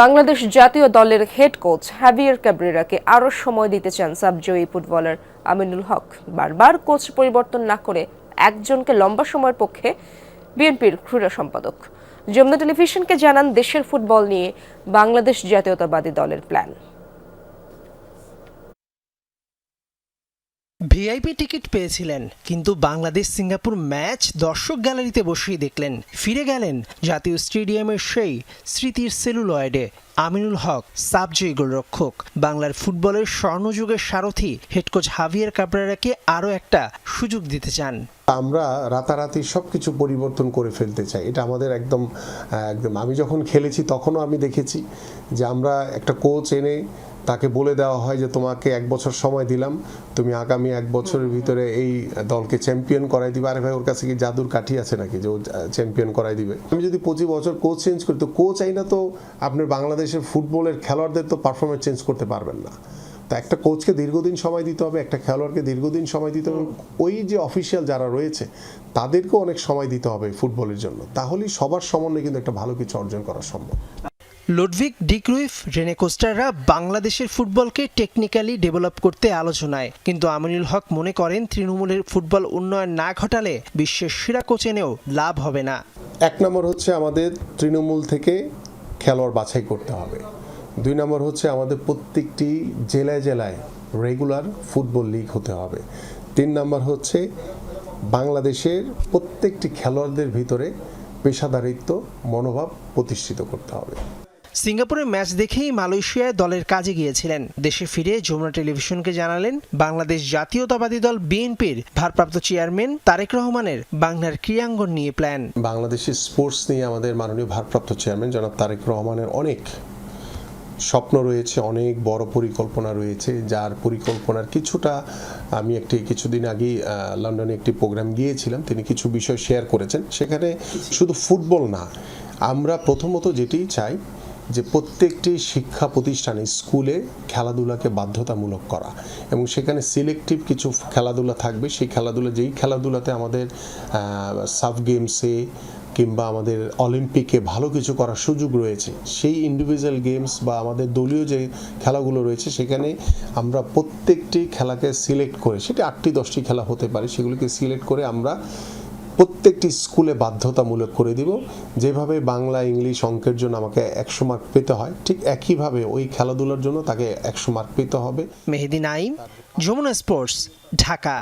বাংলাদেশ জাতীয় দলের head coach heavier ক্যাব্রেরাকে আরও সময় দিতে চান সাবজয়ী ফুটবলার আমিনুল হক। বারবার কোচ পরিবর্তন না করে একজনকে লম্বা সময়ের পক্ষে বিএনপির ক্রীড়া সম্পাদক। যমুনা টেলিভিশনকে জানান দেশের ফুটবল নিয়ে বাংলাদেশ জাতীয়তাবাদী দলের প্ল্যান ভিআইপি টিকিট পেয়েছিলেন, কিন্তু বাংলাদেশ সিঙ্গাপুর ম্যাচ দর্শক গ্যালারিতে বসেই দেখলেন। ফিরে গেলেন জাতীয় স্টেডিয়ামের সেই স্মৃতির সেলুলয়েডে। আমিনুল হক সাবজয়ী গোলরক্ষক বাংলার ফুটবলের স্বর্ণযুগের সারথি হেডকোচ হাভিয়ার কাবরারাকে আরও একটা সুযোগ দিতে চান। আমরা রাতারাতি সব কিছু পরিবর্তন করে ফেলতে চাই। এটা আমাদের একদম একদম, আমি যখন খেলেছি তখনও আমি দেখেছি যে আমরা একটা কোচ এনে তাকে বলে দেওয়া হয় যে, তোমাকে এক বছর সময় দিলাম। তুমি আগামী এক বছরের ভিতরে এই দলকে চ্যাম্পিয়ন করাই দিবে। আরে ভাই, ওর কাছে কি জাদুর কাঠি আছে নাকি যে ও চ্যাম্পিয়ন করাই দিবে? আমি যদি পঁচিশ বছর কোচ চেঞ্জ করি, তো কোচ আইনা তো আপনার বাংলাদেশের ফুটবলের খেলোয়াড়দের তো পারফরমেন্স চেঞ্জ করতে পারবেন না। তো একটা কোচকে দীর্ঘদিন সময় দিতে হবে, একটা খেলোয়াড়কে দীর্ঘদিন সময় দিতে হবে। ওই যে অফিসিয়াল যারা রয়েছে, তাদেরকেও অনেক সময় দিতে হবে ফুটবলের জন্য। তাহলেই সবার সমন্বয়ে কিন্তু একটা ভালো কিছু অর্জন করা সম্ভব। লুডভিক ডিক্রুইফ রেনে কোস্টাররা বাংলাদেশের ফুটবলকে টেকনিক্যালি ডেভেলপ করতে আলোচনায়। কিন্তু আমিনুল হক মনে করেন, তৃণমূলের ফুটবল উন্নয়ন না ঘটালে বিশ্বের সেরা কোচ এনেও লাভ হবে না। এক নম্বর হচ্ছে আমাদের তৃণমূল থেকে খেলোয়াড় বাছাই করতে হবে। দুই নম্বর হচ্ছে আমাদের প্রত্যেকটি জেলায় জেলায় রেগুলার ফুটবল লিগ হতে হবে। তিন নম্বর হচ্ছে বাংলাদেশের প্রত্যেকটি খেলোয়াড়দের ভিতরে পেশাদারিত্ব, মনোভাব প্রতিষ্ঠিত করতে হবে। সিঙ্গাপুরের ম্যাচ দেখেই মালয়েশিয়ায় দলের কাজে গিয়েছিলেন। দেশে ফিরে যমুনা টেলিভিশনকে জানালেন বাংলাদেশ জাতীয়তাবাদী দল বিএনপির ভারপ্রাপ্ত চেয়ারম্যান তারেক রহমানের বাংলার ক্রীড়াঙ্গন নিয়ে প্ল্যান। বাংলাদেশের স্পোর্টস নিয়ে আমাদের মাননীয় ভারপ্রাপ্ত চেয়ারম্যান জনাব তারেক রহমানের অনেক স্বপ্ন রয়েছে, অনেক বড় পরিকল্পনা রয়েছে, যার পরিকল্পনার কিছুটা আমি একটি কিছুদিন আগেই লন্ডনে একটি প্রোগ্রাম গিয়েছিলাম, তিনি কিছু বিষয় শেয়ার করেছেন। সেখানে শুধু ফুটবল না, আমরা প্রথমত যেটি চাই যে প্রত্যেকটি শিক্ষা প্রতিষ্ঠানে স্কুলে খেলাধুলাকে বাধ্যতামূলক করা এবং সেখানে সিলেক্টিভ কিছু খেলাধুলা থাকবে। সেই খেলাধুলা, যেই খেলাধুলাতে আমাদের সাব গেমসে কিংবা আমাদের অলিম্পিকে ভালো কিছু করার সুযোগ রয়েছে, সেই ইন্ডিভিজুয়াল গেমস বা আমাদের দলীয় যে খেলাগুলো রয়েছে, সেখানে আমরা প্রত্যেকটি খেলাকে সিলেক্ট করে, সেটা আটটি দশটি খেলা হতে পারে, সেগুলিকে সিলেক্ট করে আমরা প্রত্যেকটি স্কুলে বাধ্যতামূলক করে দিব। যেভাবে বাংলা, ইংলিশ অঙ্কের জন্য আমাকে একশো মার্ক পেতে হয়, ঠিক একইভাবে ওই খেলাধুলার জন্য তাকে একশো মার্ক পেতে হবে। মেহেদিন আইম যমুনা স্পোর্টস, ঢাকা।